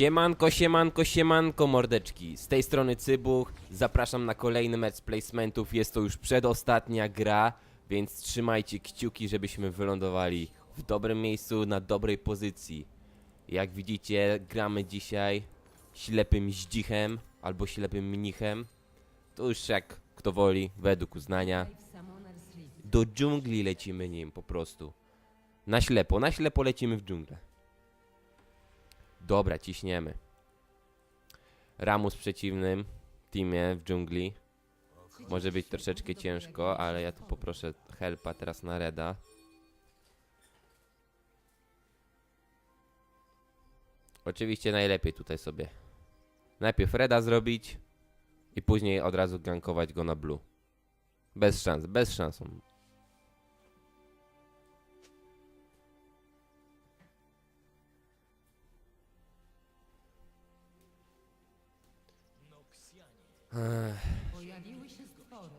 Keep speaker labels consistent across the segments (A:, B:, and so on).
A: Siemanko, siemanko, siemanko mordeczki. Z tej strony Cybuch. Zapraszam na kolejny mecz placementów. Jest to już przedostatnia gra, więc trzymajcie kciuki, żebyśmy wylądowali w dobrym miejscu, na dobrej pozycji. Jak widzicie, gramy dzisiaj ślepym zdzichem albo ślepym mnichem. To już jak kto woli, według uznania. Do dżungli lecimy nim po prostu. Na ślepo, na ślepo lecimy w dżunglę. Dobra, ciśniemy. Ramus przeciwnym teamie w dżungli. Może być troszeczkę ciężko, ale ja tu poproszę helpa teraz na Reda. Oczywiście najlepiej tutaj sobie. Najpierw Reda zrobić i później od razu gankować go na blue. Bez szans, bez szans Ech.
B: Pojawiły się stwory.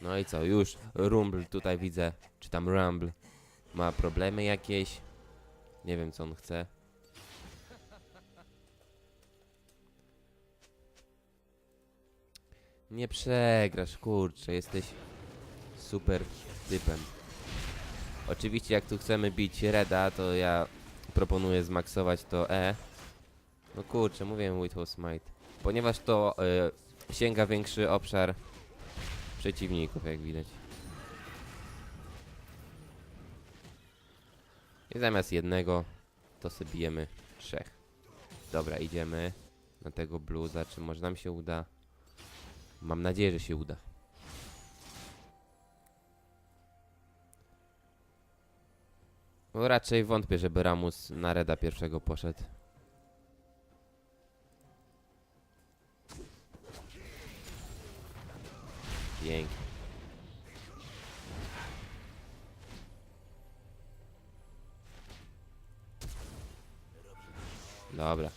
A: No i co, już Rumble tutaj widzę, czy tam Rumble ma problemy jakieś. Nie wiem co on chce. Nie przegrasz, kurczę, jesteś super typem. Oczywiście jak tu chcemy bić Reda, to ja proponuję zmaksować to E. No kurczę, mówiłem Withhold Smite. Ponieważ to y, sięga większy obszar przeciwników, jak widać. I zamiast jednego, to sobie bijemy trzech. Dobra, idziemy na tego bluza. Czy może nam się uda? Mam nadzieję, że się uda. No raczej wątpię, żeby Ramus na Reda pierwszego poszedł. Pięknie. Dobra.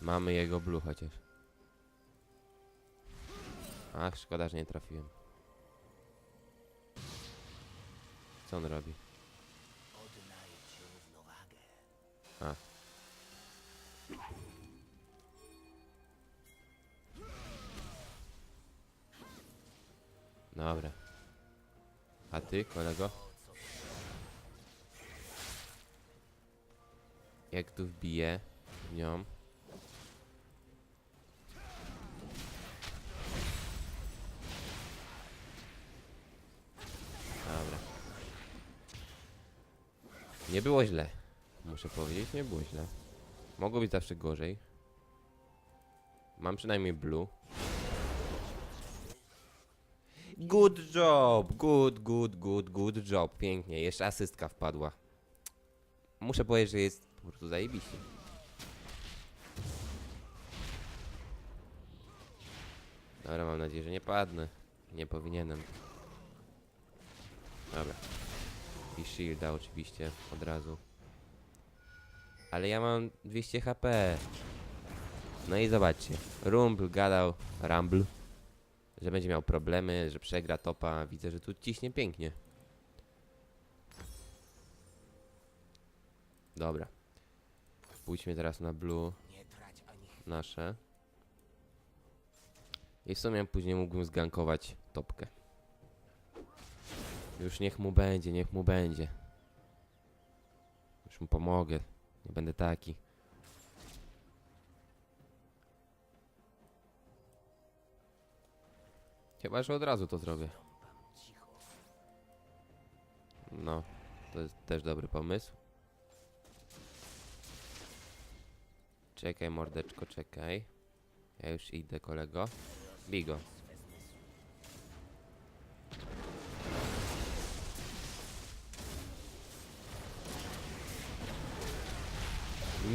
A: Mamy jego blue chociaż. Ach, szkoda, że nie trafiłem. Co on robi? A. Dobra. A ty, kolego? Jak tu wbiję w nią? Dobra. Nie było źle. Muszę powiedzieć, nie było źle. Mogło być zawsze gorzej. Mam przynajmniej blue. Good job! Good, good, good, good job. Pięknie. Jeszcze asystka wpadła. Muszę powiedzieć, że jest po prostu zajebiście. Dobra, mam nadzieję, że nie padnę. Nie powinienem. Dobra. I shielda oczywiście od razu. Ale ja mam 200 HP. No i zobaczcie. Rumble gadał, Rumble, że będzie miał problemy, że przegra topa. Widzę, że tu ciśnie pięknie. Dobra. Pójdźmy teraz na blue nasze. I w sumie później mógłbym zgankować topkę. Już niech mu będzie, niech mu będzie. Już mu pomogę. Nie będę taki. Chyba, że od razu to zrobię. No, to jest też dobry pomysł. Czekaj, mordeczko, czekaj. Ja już idę, kolego. Bigo.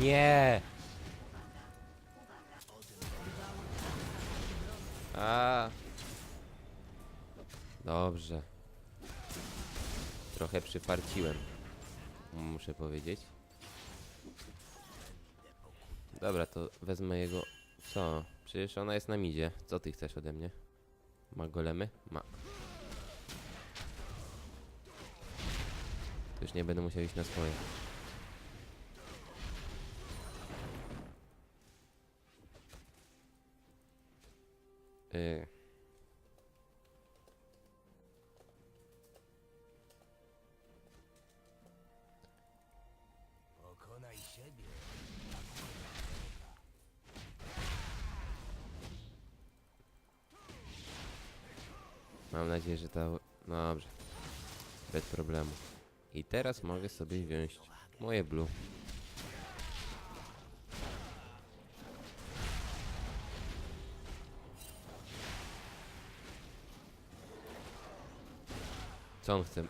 A: Nie! A. Dobrze. Trochę przyfarciłem. Muszę powiedzieć. Dobra, to wezmę jego... Co? Przecież ona jest na midzie. Co ty chcesz ode mnie? Ma golemy? Ma. To już nie będę musiał iść na swoje.
B: Siebie.
A: Mam nadzieję, że to... No dobrze. Bez problemu. I teraz mogę sobie wziąć moje blue. Co on chce?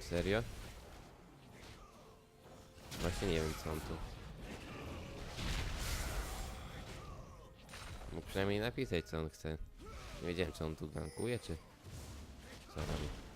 A: Serio? Właśnie nie wiem co on tu. Mógł przynajmniej napisać co on chce. Nie wiedziałem czy on tu gankuje czy co robi.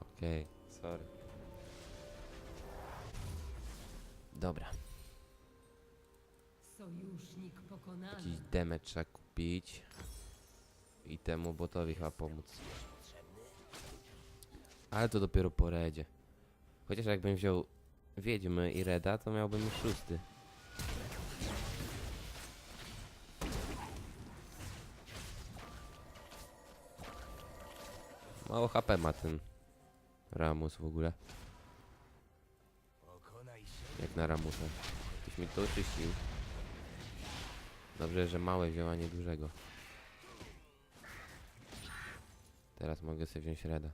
A: Okej, sorry. Dobra,
C: Sojusznik pokonany.
A: jakiś damage trzeba kupić. I temu botowi chyba pomóc. Ale to dopiero po redzie. Chociaż jakbym wziął Wiedźmy i Reda, to miałbym już szósty. Mało HP ma ten Ramus w ogóle. Jak na Ramusa. Ktoś mi to oczyścił. Dobrze, że małe wzięła, nie dużego. Teraz mogę sobie wziąć Reda.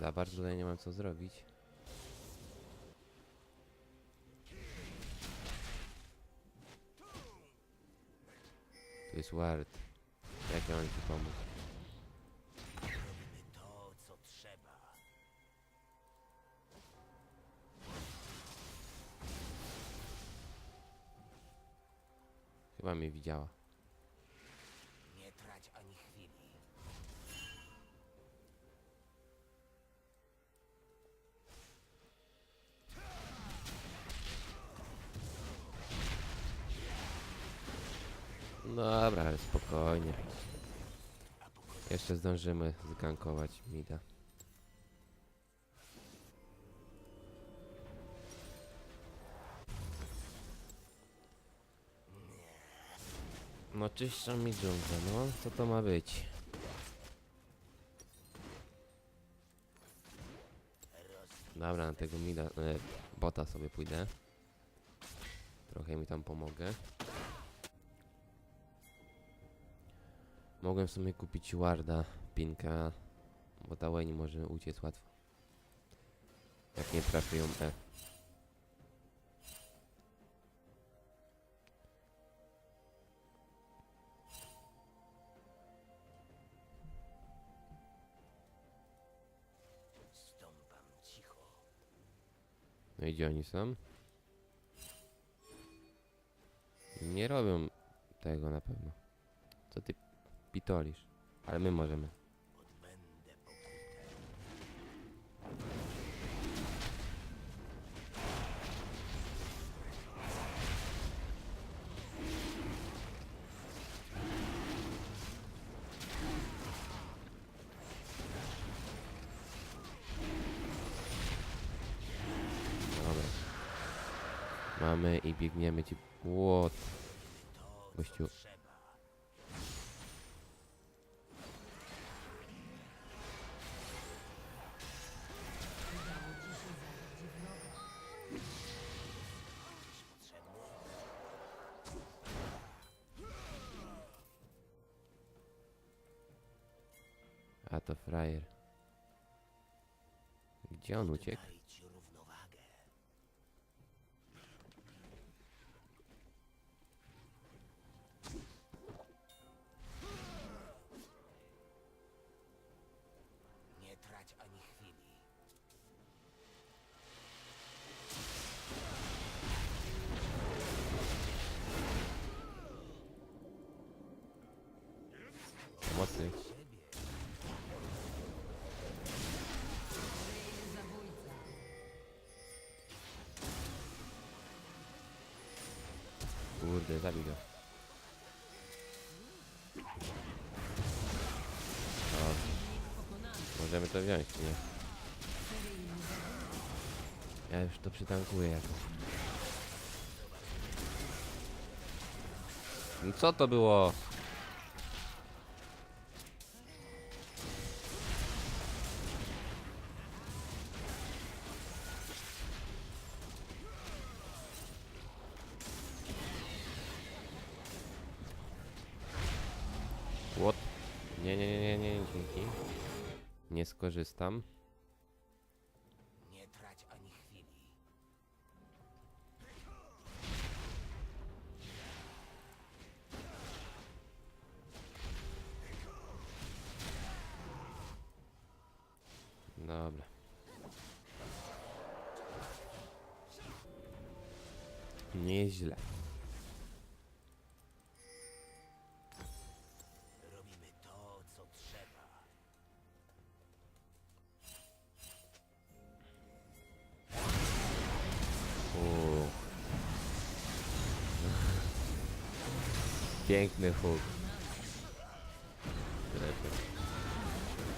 A: Za bardzo tutaj nie mam co zrobić. Tu jest Ward. Jak ja mam ci pomóc? Chyba mnie widziała. Dobra, ale spokojnie. Jeszcze zdążymy zgankować mida. No czyszczą mi dżunglę, no co to ma być? Dobra, na tego mida, e, bota sobie pójdę. Trochę mi tam pomogę. Mogłem w sumie kupić Warda, Pinka, bo ta Wayne może uciec łatwo. Jak nie trafię ją E. No i gdzie oni są? Nie robią tego na pewno. Co ty pitolisz? Ale my możemy. A to frajer. Gdzie on uciekł? Kurde, zabij go. Możemy to wziąć, nie? Ja już to przytankuję jakoś. No co to było? Skorzystam.
B: Nie trać ani chwili.
A: Dobra. Nie Piękny huk.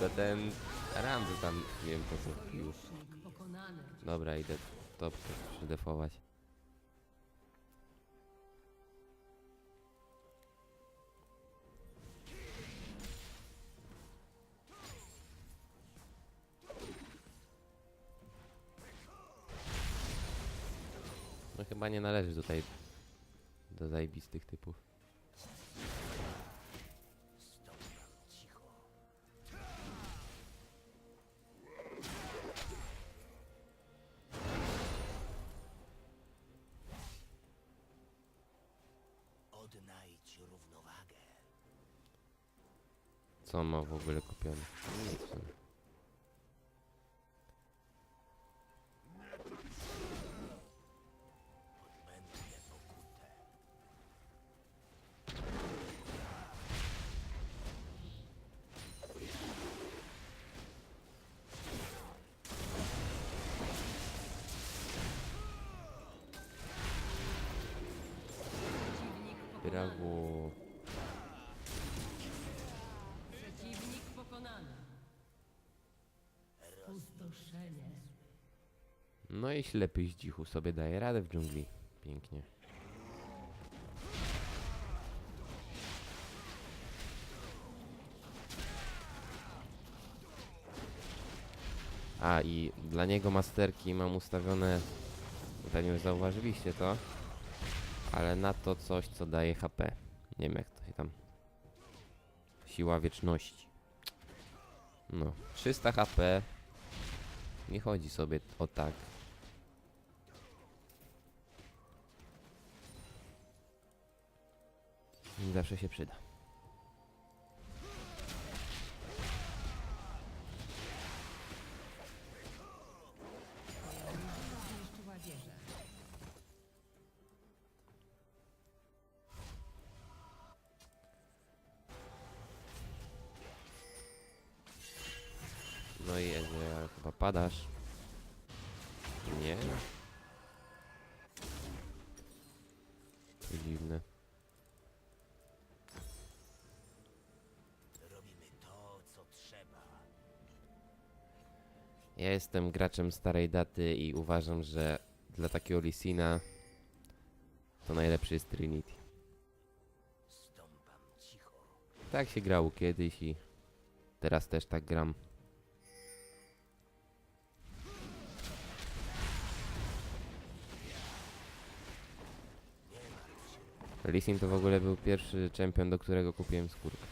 A: To ten Rambo tam, nie wiem po co pił. Dobra, idę topkę przydefować. No chyba nie należy tutaj do zajebistych typów. Brawo.
C: Przeciwnik pokonany. Pustoszenie.
A: No i ślepy zdzichu sobie daje radę w dżungli. Pięknie. A i dla niego masterki mam ustawione, pewnie już zauważyliście to, ale na to coś co daje HP. Nie wiem jak to się tam. Siła wieczności. No, 300 HP. Nie chodzi sobie o tak. Zawsze się przyda. Padasz. Nie. Dziwne.
B: Robimy to, co trzeba.
A: Ja jestem graczem starej daty i uważam, że dla takiego Lisina to najlepszy jest Trinity.
B: Stąpam cicho.
A: Tak się grało kiedyś i teraz też tak gram. Lee to w ogóle był pierwszy champion, do którego kupiłem skórkę.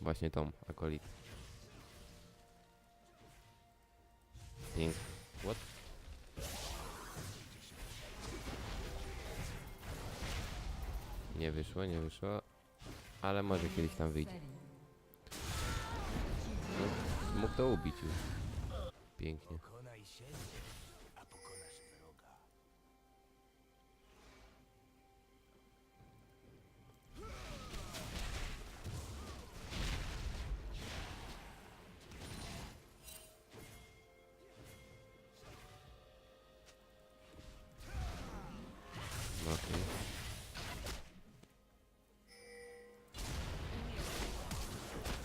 A: Właśnie tą, akolit. Pink. What? Nie wyszło, nie wyszło. Ale może kiedyś tam wyjdzie. No, mógł to ubić już. Pięknie.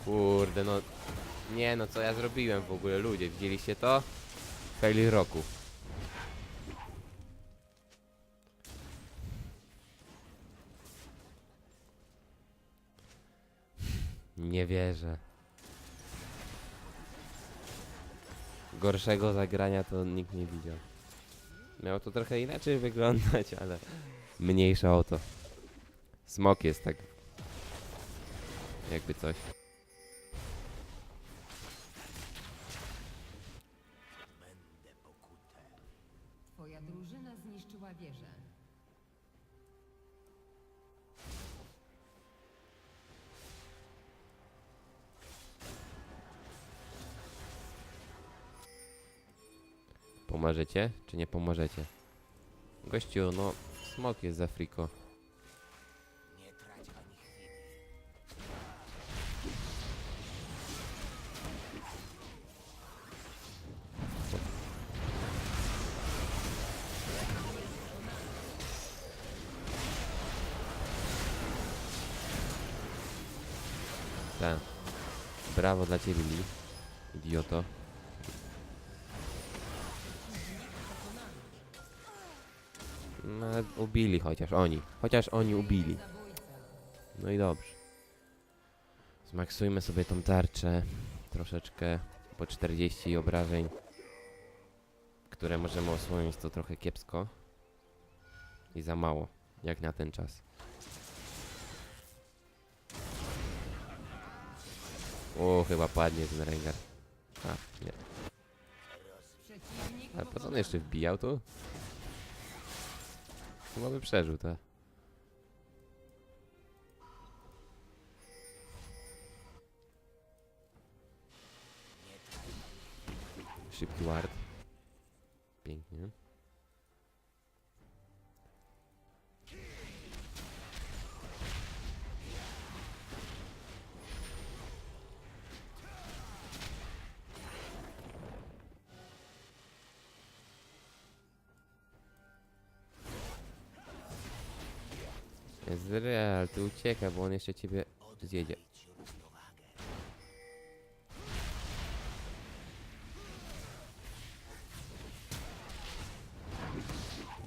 A: Kurde, no... Nie no, co ja zrobiłem w ogóle, ludzie, widzieliście to? Fail roku. Nie wierzę. Gorszego zagrania to nikt nie widział. Miało to trochę inaczej wyglądać, ale mniejsza o to. Smok jest tak. Jakby coś.
C: Drużyna zniszczyła wieżę.
A: Pomożecie, czy nie pomożecie? Gościu, no, smok jest za friko. Dla ciebie. Idioto. No, ubili chociaż oni. Chociaż oni ubili. No i dobrze. Zmaksujmy sobie tą tarczę. Troszeczkę po 40 obrażeń, które możemy osłonić, to trochę kiepsko. I za mało, jak na ten czas. O, chyba padnie ten Rengar. A, nie. Ale po co on jeszcze wbijał tu? Chyba by przeżył, tak. Szybki ward. Pięknie. Ezreal, ty bo on jeszcze ciebie zjedzie.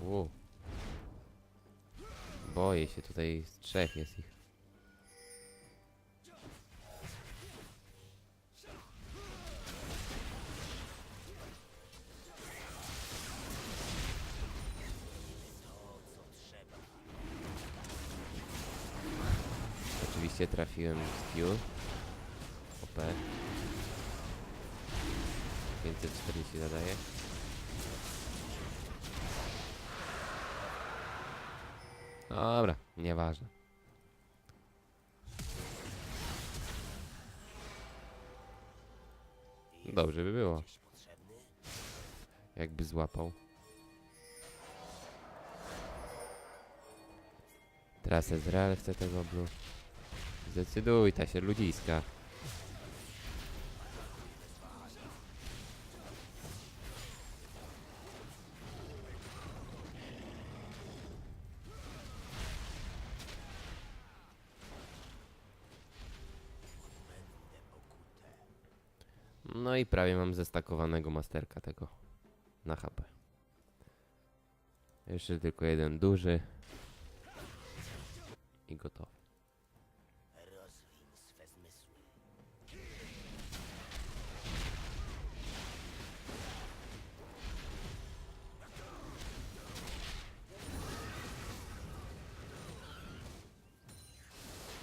A: Wow. Boję się, tutaj z trzech jest ich. Oczywiście trafiłem w skill. OP. 540 zadaje. Dobra, nieważne. Dobrze by było, jakby złapał. Teraz Ezreal chce tego blue. Zdecyduj, ta się ludziska. No i prawie mam zestakowanego masterka tego na HP. Jeszcze tylko jeden duży. I gotowy.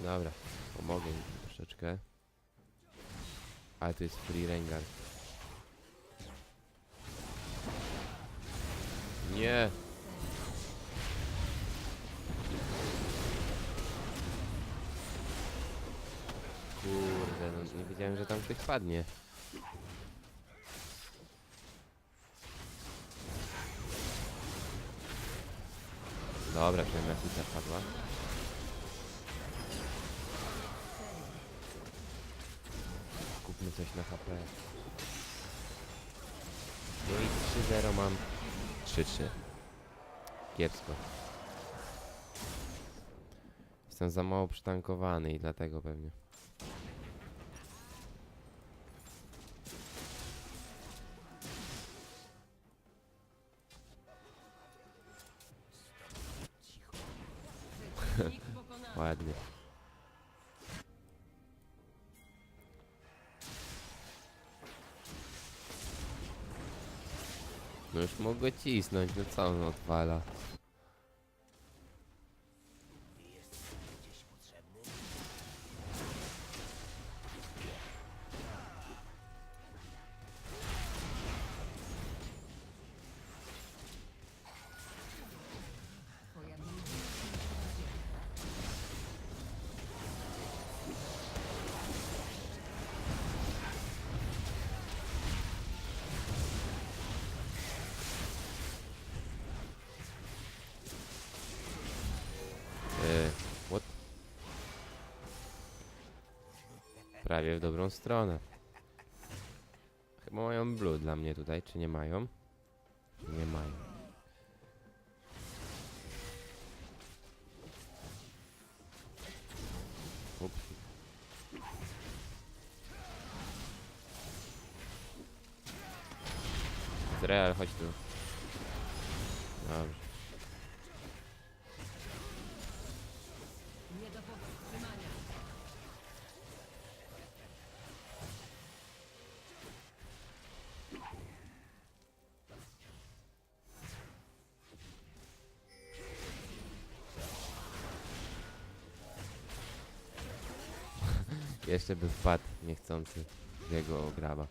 A: Dobra, pomogę im troszeczkę. Ale to jest free Rengar. Nie. Kurde, no nie wiedziałem, że tam ktoś padnie. Dobra, przynajmniej Asita padła. Kupmy coś na HP. No i 3-0 mam. 3-3. Kiepsko. Jestem za mało przytankowany i dlatego pewnie. Mogę cisnąć, no co on odwala? Prawie w dobrą stronę. Chyba mają blue dla mnie tutaj, czy nie mają? Nie mają. Ups. Chodź tu. Dobrze. Jeszcze by wpadł niechcący jego graba.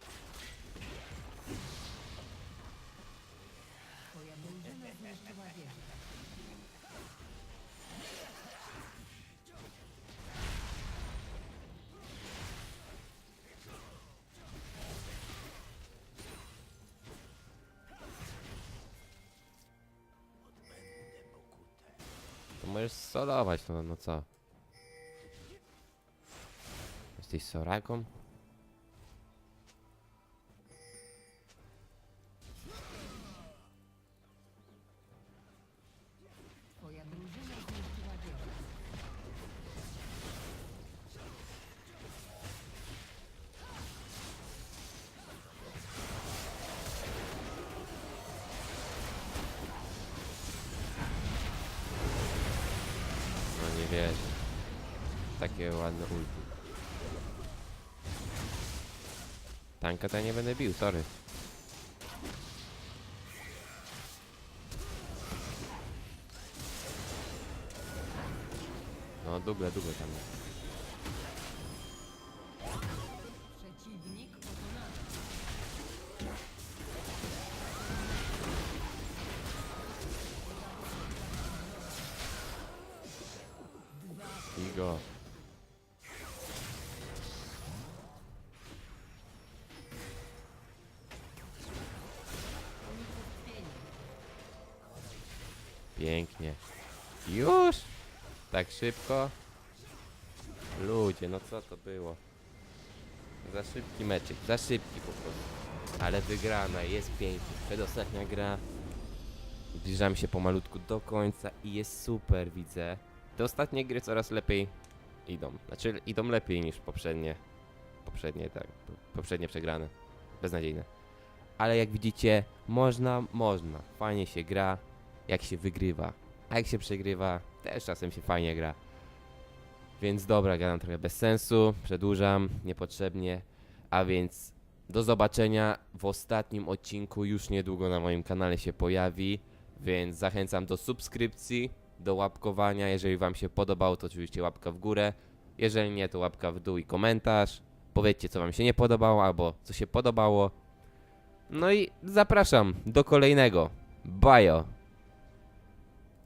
A: To możesz solować, no, no co? Jesteś soraką? Tanka to ja nie będę bił, sorry. No duble, duble tam jest. Szybko? Ludzie, no co to było? Za szybki meczyk, za szybki po prostu. Ale wygrana, jest pięknie. Przedostatnia gra. Zbliżamy się pomalutku do końca i jest super, widzę. Te ostatnie gry coraz lepiej idą. Znaczy idą lepiej niż poprzednie. Poprzednie, tak. Poprzednie przegrane. Beznadziejne. Ale jak widzicie, można, można. Fajnie się gra jak się wygrywa. A jak się przegrywa, też czasem się fajnie gra. Więc dobra, gadam trochę bez sensu, przedłużam niepotrzebnie. A więc do zobaczenia w ostatnim odcinku, już niedługo na moim kanale się pojawi. Więc zachęcam do subskrypcji, do łapkowania. Jeżeli Wam się podobało, to oczywiście łapka w górę. Jeżeli nie, to łapka w dół i komentarz. Powiedzcie, co Wam się nie podobało, albo co się podobało. No i zapraszam do kolejnego. Bajo!